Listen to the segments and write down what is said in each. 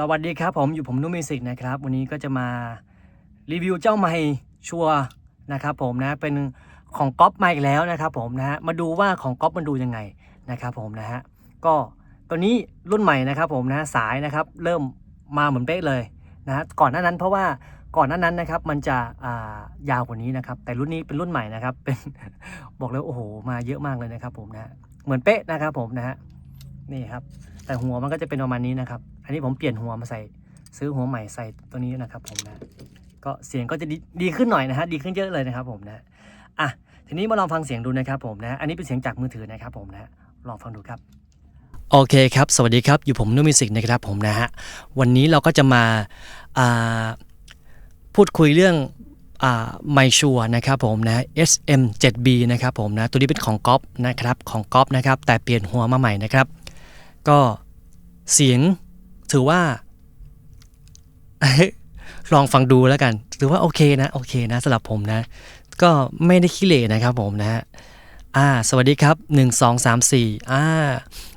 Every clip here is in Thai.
สวัสดีครับผมอยู่ผมนุ่มมิสิกนะครับ วันนี้ก็จะมารีวิวเจ้าไมค์ชัวนะครับผมนะเป็นของก๊อปมาอีกแล้วนะครับผมนะฮะมาดูว่าของก๊อปมันดูยังไงนะครับผมนะฮะก็ตัวนี้รุ่นใหม่นะครับผมนะสายนะครับเริ่มมาเหมือนเป๊ะเลยนะฮะก่อนหน้านั้นเพราะว่าก่อนหน้านั้นนะครับมันจะอ่ายาวกว่านี้นะครับ แต่รุ่นนี้เป็นรุ่นใหม่นะครับเป็นบอกเลยโอ้โหมาเยอะมากเลยนะครับผมนะฮะเหมือนเป๊ะนะครับผมนะฮะ นี่ครับ แต่หัวมันก็จะเป็นประมาณนี้นะครับ อันนี้ผมเปลี่ยนหัวมาใส่ ซื้อหัวใหม่ใส่ตัวนี้นะครับ ผมนะ ก็เสียงก็จะดีดีขึ้นหน่อยนะฮะ ดีขึ้นเยอะเลยนะครับ ผมนะ อะ ทีนี้มาลองฟังเสียงดูนะครับผมนะ อันนี้เป็นเสียงจากมือถือนะครับ ผมนะ ลองฟังดูครับโอเคครับ สวัสดีครับ อยู่ผมนุ่มมิสิกนะครับผมนะฮะ วันนี้เราก็จะมาาพูดคุยเรื่องไมชัวนะครับผมนะ SM 7B นะครับผมนะ ตัวนี้เป็นของก๊อปนะครับ ของก๊อปนะครับ แต่เปลี่ยนหัวมาใหม่นะครับ ก็เสียงถือว่า ลองฟังดูแล้วกัน ถือว่าโอเคนะ โอเคนะสำหรับผมนะ ก็ไม่ได้ขี้เหร่นะครับผมนะฮะอ่า สวัสดีครับ 1 2 3 4อ่า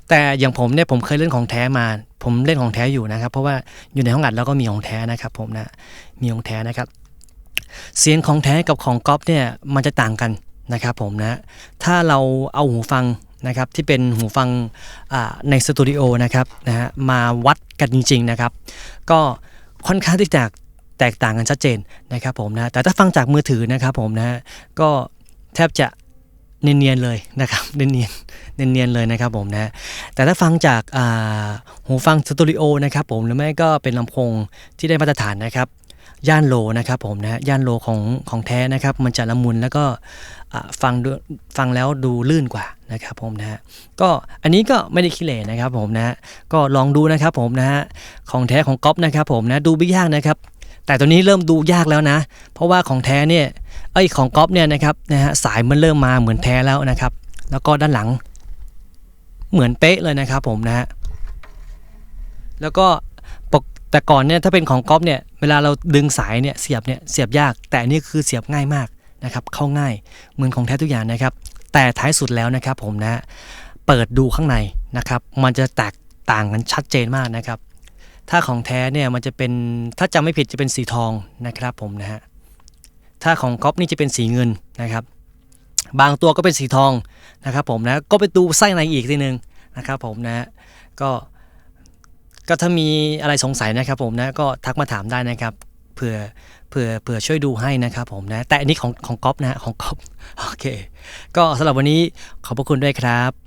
แต่อย่างผมเนี่ยผมเคยเล่นของแท้มา ผมเล่นของแท้อยู่นะครับ เพราะว่าอยู่ในห้องอัดแล้วก็มีของแท้นะครับผมนะ มีของแท้นะครับ เสียงของแท้กับของก๊อปเนี่ยมันจะต่างกันนะครับผมนะ ถ้าเราเอาหูฟัง นะครับที่เป็นหูฟังในสตูดิโอนะครับนะฮะมาวัดกันจริง ๆนะครับ ก็ค่อนข้างที่จะแตกต่างกันชัดเจนนะครับผมนะแต่ถ้าฟังจากมือถือนะครับผมนะก็แทบจะเนียนๆเลยนะครับเนียนๆเนียนๆเลยนะครับผมนะแต่ถ้าฟังจากหูฟังสตูดิโอนะครับผมหรือไม่ก็เป็นลำโพงที่ได้มาตรฐานนะครับ ย่านโลนะครับผมนะย่านโลของของแท้นะครับ มันจะละมุนแล้วก็ฟังดูฟังแล้วดูลื่นกว่านะครับผมนะฮะก็อันนี้ก็ไม่ได้ขี้เหร่นะครับผมนะฮะก็ลองดูนะครับผมนะฮะของแท้ของก๊อปนะครับผมนะดูไม่ยากนะครับ แต่ตัวนี้เริ่มดูยากแล้วนะ เพราะว่าของแท้เนี่ยไอ้ของก๊อปเนี่ยนะครับนะฮะสายมันเริ่มมาเหมือนแท้แล้วนะครับ แล้วก็ด้านหลังเหมือนเป๊ะเลยนะครับผมนะฮะแล้วก็ปกแต่ก่อนเนี่ยถ้าเป็นของก๊อปเนี่ย เวลาเราดึงสายเนี่ยเสียบเนี่ยเสียบยาก แต่อันนี่คือเสียบง่ายมากนะครับเข้าง่ายเหมือนของแท้ทุกอย่างนะครับ แต่ท้ายสุดแล้วนะครับผมนะเปิดดูข้างในนะครับมันจะแตกต่างกันชัดเจนมากนะครับ ถ้าของแท้เนี่ยมันจะเป็นถ้าจำไม่ผิดจะเป็นสีทองนะครับผมนะฮะถ้าของก๊อปนี่จะเป็นสีเงินนะครับ บางตัวก็เป็นสีทองนะครับผมนะก็ไปดูไส้ในอีกทีนึงนะครับผมนะฮะก็ ก็ถ้ามีอะไรสงสัยนะครับผมนะก็ทักมาถามได้นะครับเผื่อเผื่อเผื่อช่วยดูให้นะครับผมนะแต่อันนี้ของของก๊อปนะฮะของก๊อปโอเค ก็สำหรับวันนี้ขอบพระคุณด้วยครับ